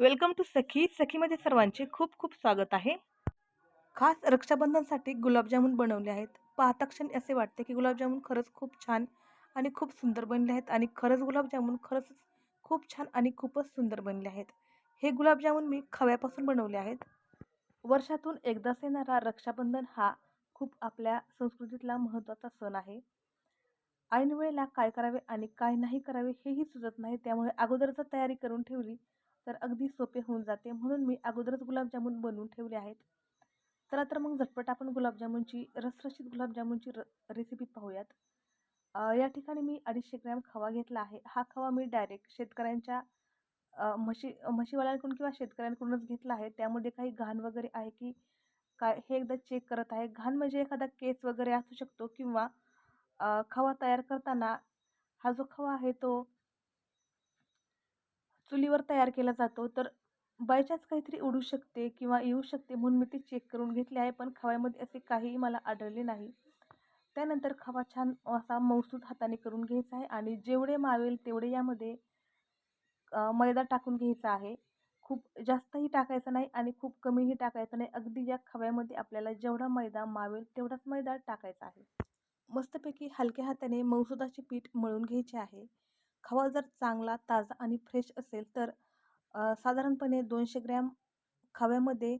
Welcome to सखी. सखीमध्ये सर्वांचे खूप खूप स्वागत आहे. खास रक्षाबंधनसाठी गुलाबजामुन बनवले आहेत. पाहता क्षण असे वाटते की गुलाबजामुन खरंच खूप छान आणि खूप सुंदर बनले आहेत आणि खरंच गुलाबजामुन खरंच खूप छान आणि खूपच सुंदर बनले आहेत. हे गुलाबजामुन मी खव्यापासून बनवले आहेत. वर्षातून एकदाच येणारा रक्षाबंधन हा खूप आपल्या संस्कृतीतला महत्त्वाचा सण आहे. ऐन वेळेला काय करावे आणि काय नाही करावे हेही सुचत नाही. त्यामुळे अगोदरच तयारी करून ठेवली. तर अगदी सोपे होऊन जाते. म्हणून मी अगोदरच गुलाबजामुन बनवून ठेवले आहेत. चला तर मग झटपट आपण गुलाबजामुनची रसरशीत गुलाबजामुनची र रेसिपी पाहूयात. या ठिकाणी मी अडीचशे ग्रॅम खवा घेतला आहे. हा खवा मी डायरेक्ट शेतकऱ्यांच्या म्हशी म्हशीवाल्यांकडून किंवा शेतकऱ्यांकडूनच घेतला आहे. त्यामध्ये काही घाण वगैरे आहे की काय हे एकदा चेक करत आहे. घाण म्हणजे एखादा केस वगैरे असू शकतो किंवा खवा तयार करताना हा जो खवा आहे तो चुलीवर तयार केला जातो. तर बायचान्स काहीतरी उडू शकते किंवा येऊ शकते म्हणून मी ते चेक करून घेतले आहे पण खव्यामध्ये असे काहीही मला आढळले नाही. त्यानंतर खवा छान असा मौसूद हाताने करून घ्यायचा आहे आणि जेवढे मावेल तेवढे यामध्ये मैदा टाकून घ्यायचा आहे. खूप जास्तही टाकायचं नाही आणि खूप कमीही टाकायचं नाही. अगदी या खव्यामध्ये आपल्याला जेवढा मैदा मावेल तेवढाच मैदा टाकायचा आहे. मस्तपैकी हलक्या हाताने मौसुदाचे पीठ मळून घ्यायचे आहे. खवा जर चांगला ताजा आणि फ्रेश असेल तर साधारणपणे दोनशे ग्रॅम खव्यामध्ये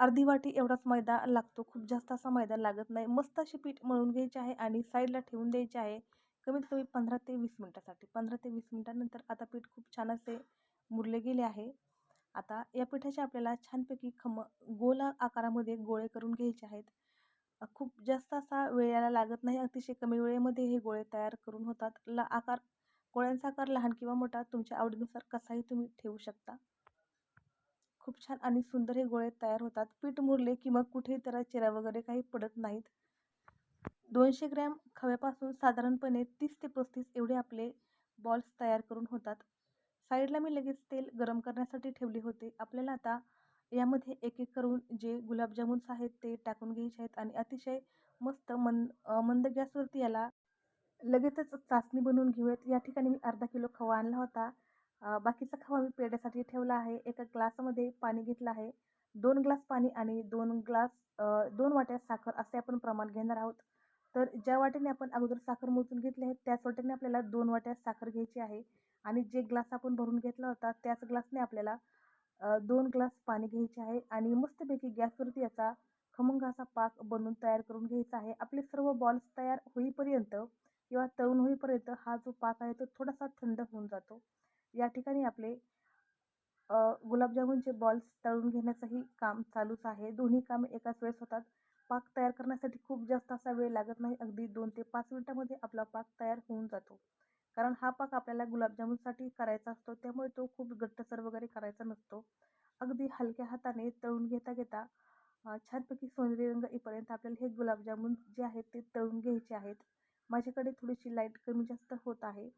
अर्धी वाटी एवढाच मैदा लागतो. खूप जास्त असा मैदा लागत नाही. मस्त अशी पीठ मळून घ्यायची आहे आणि साईडला ठेवून द्यायची आहे कमीत कमी पंधरा ते वीस मिनटासाठी. पंधरा ते वीस मिनटानंतर आता पीठ खूप छान असे मुरले गेले आहे. आता या पिठाचे आपल्याला छानपैकी खम गोल आकारामध्ये गोळे करून घ्यायचे आहेत. खूप जास्त असा वेळाला लागत नाही. अतिशय कमी वेळेमध्ये हे गोळे तयार करून होतात. ला आकार गोळ्यांचा आकार लहान किंवा मोठा तुमच्या आवडीनुसार कसाही तुम्ही ठेवू शकता. खूप छान आणि सुंदर हे गोळे तयार होतात. पीठ मुरले की मग कुठेही त्याला चिरा वगैरे काही पडत नाहीत. दोनशे ग्रॅम खव्यापासून साधारणपणे तीस ते पस्तीस एवढे आपले बॉल्स तयार करून होतात. साईडला मी लगेच तेल गरम करण्यासाठी ठेवले होते. आपल्याला आता यामध्ये एक एक करून जे गुलाबजामुन्स आहेत ते टाकून घ्यायचे आहेत आणि अतिशय मस्त मंद मंद गॅसवरती याला लगेचच चाचणी बनवून घेऊयात. या ठिकाणी मी अर्धा किलो खवा आणला होता. बाकीचा खवा मी पेड्यासाठी ठेवला आहे. एका ग्लासमध्ये पाणी घेतलं आहे. दोन ग्लास पाणी आणि दोन ग्लास दोन वाट्या साखर असे आपण प्रमाण घेणार आहोत. तर ज्या वाट्याने आपण अगोदर साखर मोजून घेतली आहे त्याच वाट्याने आपल्याला दोन वाट्या साखर घ्यायची आहे. आणि जे ग्लास आपण भरून घेतला होता त्याच ग्लासने आपल्याला दोन ग्लास पाणी घ्यायचे आहे. आणि मस्तपैकी गॅसवरती याचा खमंग असा पाक बनवून तयार करून घ्यायचा आहे. आपले सर्व बॉल्स तयार होईपर्यंत किंवा तळून होईपर्यंत हा जो पाक आहे तो थोडासा थंड होऊन जातो. या ठिकाणी आपले गुलाबजामुनचे बॉल्स तळून घेण्याचंही काम चालूच आहे. दोन्ही कामे एकाच वेळेस होतात. पाक तयार करण्यासाठी खूप जास्त असा वेळ लागत नाही. अगदी दोन ते पाच मिनटामध्ये आपला पाक तयार होऊन जातो. कारण हा पाक आपल्याला गुलाबजामुनसाठी करायचा असतो. त्यामुळे तो खूप घट्टसर वगैरे करायचा नसतो. अगदी हलक्या हाताने तळून घेता घेता छानपैकी सोनेरी रंग येईपर्यंत आपल्याला हे गुलाबजामुन जे आहेत ते तळून घ्यायचे आहेत. माझ्याकडे थोडीशी लाइट कमी जास्त होत आहे.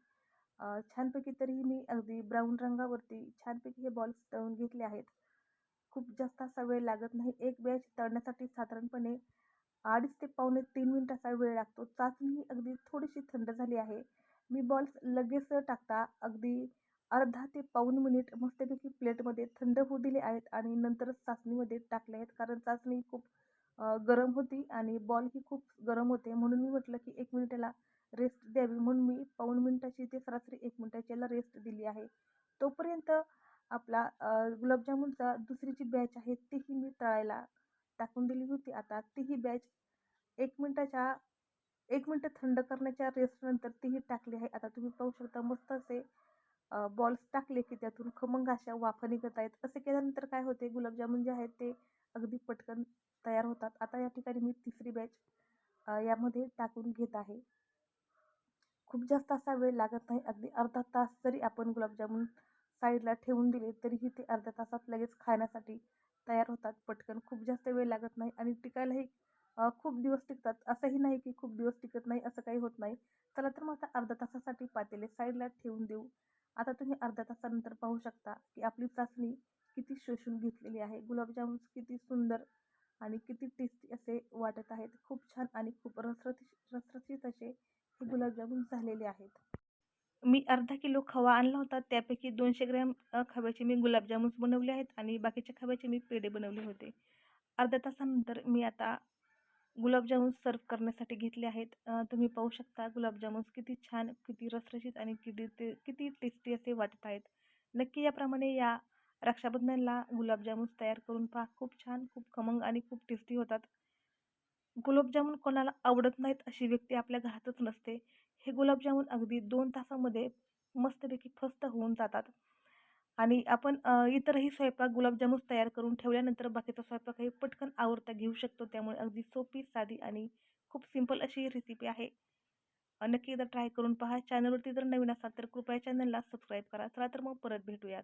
छानपैकी तरीही मी अगदी ब्राऊन रंगावरती छानपैकी हे बॉल्स तळून घेतले आहेत. खूप जास्त असा वेळ लागत नाही. एक बॅच तळण्यासाठी साधारणपणे अडीच ते पावणे तीन मिनटाचा वेळ लागतो. चाचणी अगदी थोडीशी थंड झाली आहे. मी बॉल्स लगेच टाकता अगदी अर्धा ते पाऊन मिनिट मस्तपैकी प्लेटमध्ये थंड होऊ दिले आहेत आणि नंतरच चाचणीमध्ये टाकले आहेत. कारण चाचणी खूप गरम होती आणि बॉल ही खूप गरम होते. म्हणून मी म्हटलं की एक मिनिटाला रेस्ट द्यावी. म्हणून मी पाऊण मिनटाची ते सरासरी एक मिनटाची याला रेस्ट दिली आहे. तोपर्यंत आपला गुलाबजामुनचा दुसरी जी बॅच आहे तीही मी तळायला टाकून दिली होती. आता तीही बॅच एक मिनटाच्या एक मिनटं थंड करण्याच्या रेस्टनंतर तीही टाकली आहे. आता तुम्ही पाहू शकता मस्त असे बॉल्स टाकले की त्यातून खमंग अशा वाफ निघत आहेत. असे केल्यानंतर काय होते? गुलाबजामुन जे आहेत ते अगदी पटकन तयार होतात. आता या ठिकाणी मी तिसरी बॅच यामध्ये टाकून घेत आहे. खूप जास्त असा वेळ लागत नाही. अगदी अर्धा तास जरी आपण गुलाबजामुन साईडला ठेवून दिले तरीही ते अर्ध्या तासात लगेच खाण्यासाठी तयार होतात. पटकन खूप जास्त वेळ लागत नाही आणि टिकायलाही खूप दिवस टिकतात. असंही नाही की खूप दिवस टिकत नाही असं काही होत नाही. चला तर मग आता अर्ध्या तासासाठी पातेले साईडला ठेवून देऊ. आता तुम्ही अर्ध्या तासानंतर पाहू शकता की आपली चाचणी किती शोषून घेतलेली आहे. गुलाबजामुन किती सुंदर आणि किती टेस्टी असे वाटत आहेत. खूप छान आणि खूप रसरशी रसरशीत असे हे गुलाबजामुन झालेले आहेत. मी अर्धा किलो खवा आणला होता. त्यापैकी दोनशे ग्रॅम खव्याचे मी गुलाबजामुन्स बनवले आहेत आणि बाकीच्या खव्याचे मी पेढे बनवले होते. अर्ध्या तासानंतर मी आता गुलाबजामुन सर्व करण्यासाठी घेतले आहेत. तुम्ही पाहू शकता गुलाबजामुन्स किती छान किती रसरशीत आणि किती ते किती टेस्टी असे वाटत आहेत. नक्की याप्रमाणे या रक्षाबंधनला गुलाबजामुन तयार करून पहा. खूप छान खूप खमंग आणि खूप टेस्टी होतात. गुलाबजामुन कोणाला आवडत नाहीत अशी व्यक्ती आपल्या घरातच नसते. हे गुलाबजामुन अगदी दोन तासामध्ये मस्तपैकी फस्त होऊन जातात. आणि आपण इतरही स्वयंपाक गुलाबजामुन तयार करून ठेवल्यानंतर बाकीचा स्वयंपाकही पटकन आवरता घेऊ शकतो. त्यामुळे अगदी सोपी साधी आणि खूप सिंपल अशी ही रेसिपी आहे. नक्की एकदा ट्राय करून पहा. चॅनलवरती जर नवीन असाल तर कृपया चॅनलला सबस्क्राईब करा. चला तर मग परत भेटूयात.